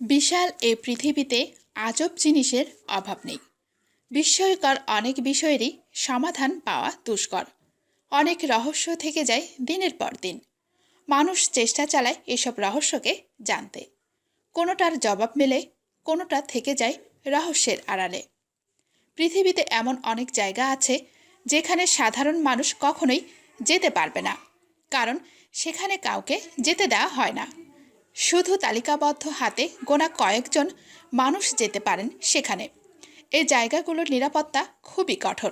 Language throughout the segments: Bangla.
বিশাল এ পৃথিবীতে আজব জিনিসের অভাব নেই। বিস্ময়কর অনেক বিষয়েরই সমাধান পাওয়া দুষ্কর। অনেক রহস্য থেকে যায় দিনের পর দিন। মানুষ চেষ্টা চালায় এসব রহস্যকে জানতে। কোনোটার জবাব মেলে, কোনোটা থেকে যায় রহস্যের আড়ালে। পৃথিবীতে এমন অনেক জায়গা আছে যেখানে সাধারণ মানুষ কখনোই যেতে পারবে না, কারণ সেখানে কাউকে যেতে দেওয়া হয় না। শুধু তালিকাবদ্ধ হাতে গোনা কয়েকজন মানুষ যেতে পারেন সেখানে। এই জায়গাগুলোর নিরাপত্তা খুবই কঠোর।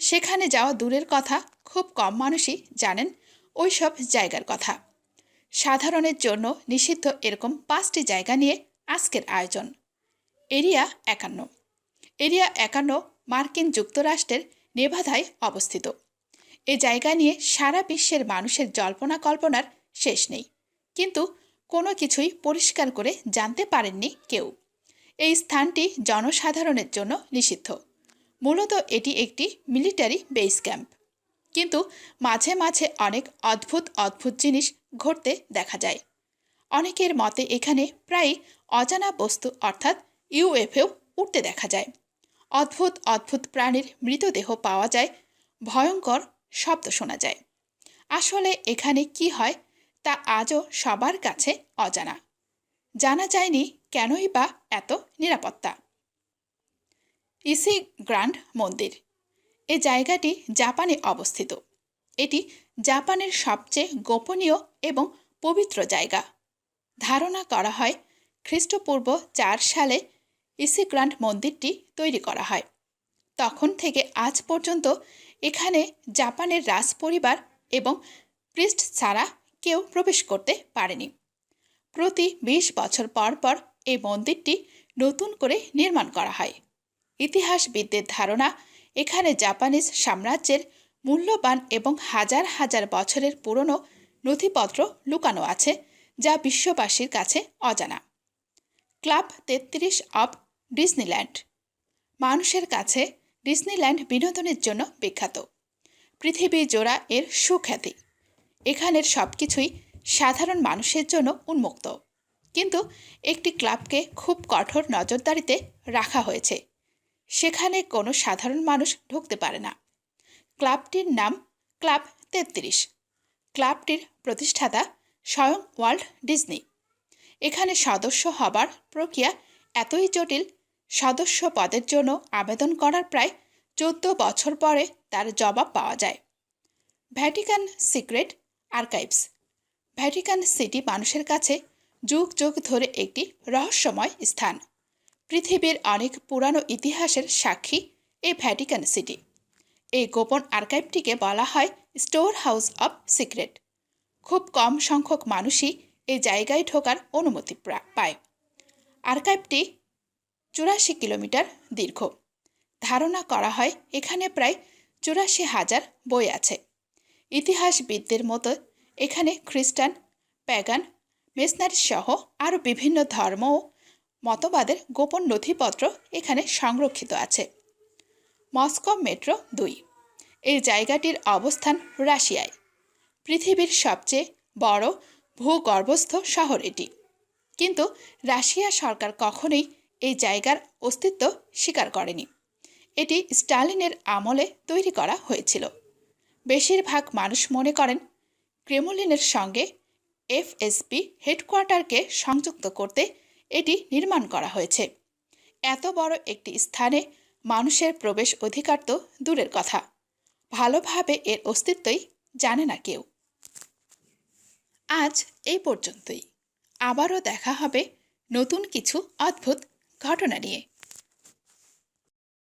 সেখানে যাওয়া দূরের কথা, খুব কম মানুষই জানেন ওই সব জায়গার কথা। সাধারণের জন্য নিষিদ্ধ এরকম পাঁচটি জায়গা নিয়ে আজকের আয়োজন। এরিয়া একান্ন। এরিয়া একান্ন মার্কিন যুক্তরাষ্ট্রের নেভাধায় অবস্থিত। এ জায়গা নিয়ে সারা বিশ্বের মানুষের জল্পনা কল্পনার শেষ নেই। কিন্তু কোনো কিছুই পরিষ্কার করে জানতে পারেননি কেউ। এই স্থানটি জনসাধারণের জন্য নিষিদ্ধ। মূলত এটি একটি মিলিটারি বেস ক্যাম্প। কিন্তু মাঝে মাঝে অনেক অদ্ভুত অদ্ভুত জিনিস ঘটতে দেখা যায়। অনেকের মতে এখানে প্রায় অজানা বস্তু অর্থাৎ ইউএফও উঠতে দেখা যায়। অদ্ভুত অদ্ভুত প্রাণীর মৃতদেহ পাওয়া যায়। ভয়ঙ্কর শব্দ শোনা যায়। আসলে এখানে কি হয় তা আজও সবার কাছে অজানা। জানা যায়নি কেনই বা এত নিরাপত্তা। ইসি গ্র্যান্ড মন্দির। এ জায়গাটি জাপানে অবস্থিত। এটি জাপানের সবচেয়ে গোপনীয় এবং পবিত্র জায়গা। ধারণা করা হয় খ্রিস্টপূর্ব চার সালে ইসি গ্র্যান্ড মন্দিরটি তৈরি করা হয়। তখন থেকে আজ পর্যন্ত এখানে জাপানের রাজ পরিবার এবং প্রিস্ট ছাড়া কেউ প্রবেশ করতে পারেনি। প্রতি বিশ বছর পর পর এই মন্দিরটি নতুন করে নির্মাণ করা হয়। ইতিহাসবিদদের ধারণা, এখানে জাপানিজ সাম্রাজ্যের মূল্যবান এবং হাজার হাজার বছরের পুরনো নথিপত্র লুকানো আছে, যা বিশ্ববাসীর কাছে অজানা। ক্লাব তেত্রিশ অব ডিজনিল্যান্ড। মানুষের কাছে ডিজনিল্যান্ড বিনোদনের জন্য বিখ্যাত। পৃথিবী জোড়া এর সুখ্যাতি। এখানের সব কিছুই সাধারণ মানুষের জন্য উন্মুক্ত। কিন্তু একটি ক্লাবকে খুব কঠোর নজরদারিতে রাখা হয়েছে। সেখানে কোনো সাধারণ মানুষ ঢুকতে পারে না। ক্লাবটির নাম ক্লাব তেত্রিশ। ক্লাবটির প্রতিষ্ঠাতা স্বয়ং ওয়ার্ল্ড ডিজনি। এখানে সদস্য হবার প্রক্রিয়া এতই জটিল, সদস্য পদের জন্য আবেদন করার প্রায় চোদ্দ বছর পরে তার জবাব পাওয়া যায়। Vatican secret archives. Vatican city মানুষের কাছে যুগ যুগ ধরে একটি রহস্যময় স্থান। পৃথিবীর অনেক পুরানো ইতিহাসের সাক্ষী এই ভ্যাটিকান সিটি। এই গোপন আর্কাইভটিকে বলা হয় স্টোর হাউস অব সিক্রেট। খুব কম সংখ্যক মানুষই এই জায়গায় ঢোকার অনুমতি পায়। আর্কাইভটি চুরাশি কিলোমিটার দীর্ঘ। ধারণা করা হয় এখানে প্রায় চুরাশি হাজার বই আছে। ইতিহাসবিদদের মতো এখানে খ্রিস্টান, প্যাগান, মেসনারি সহ আরও বিভিন্ন ধর্ম ও মতবাদের গোপন নথিপত্র এখানে সংরক্ষিত আছে। মস্কো মেট্রো দুই। এই জায়গাটির অবস্থান রাশিয়ায়। পৃথিবীর সবচেয়ে বড় ভূগর্ভস্থ শহর এটি। কিন্তু রাশিয়া সরকার কখনোই এই জায়গার অস্তিত্ব স্বীকার করেনি। এটি স্টালিনের আমলে তৈরি করা হয়েছিল। বেশিরভাগ মানুষ মনে করেন ক্রেমলিনের সঙ্গে এফএসপি হেডকোয়ার্টারকে সংযুক্ত করতে এটি নির্মাণ করা হয়েছে। এত বড় একটি স্থানে মানুষের প্রবেশ অধিকার তো দূরের কথা। ভালোভাবে এর অস্তিত্বই জানে না কেউ। আজ এই পর্যন্তই। আবারও দেখা হবে নতুন কিছু অদ্ভুত ঘটনা নিয়ে।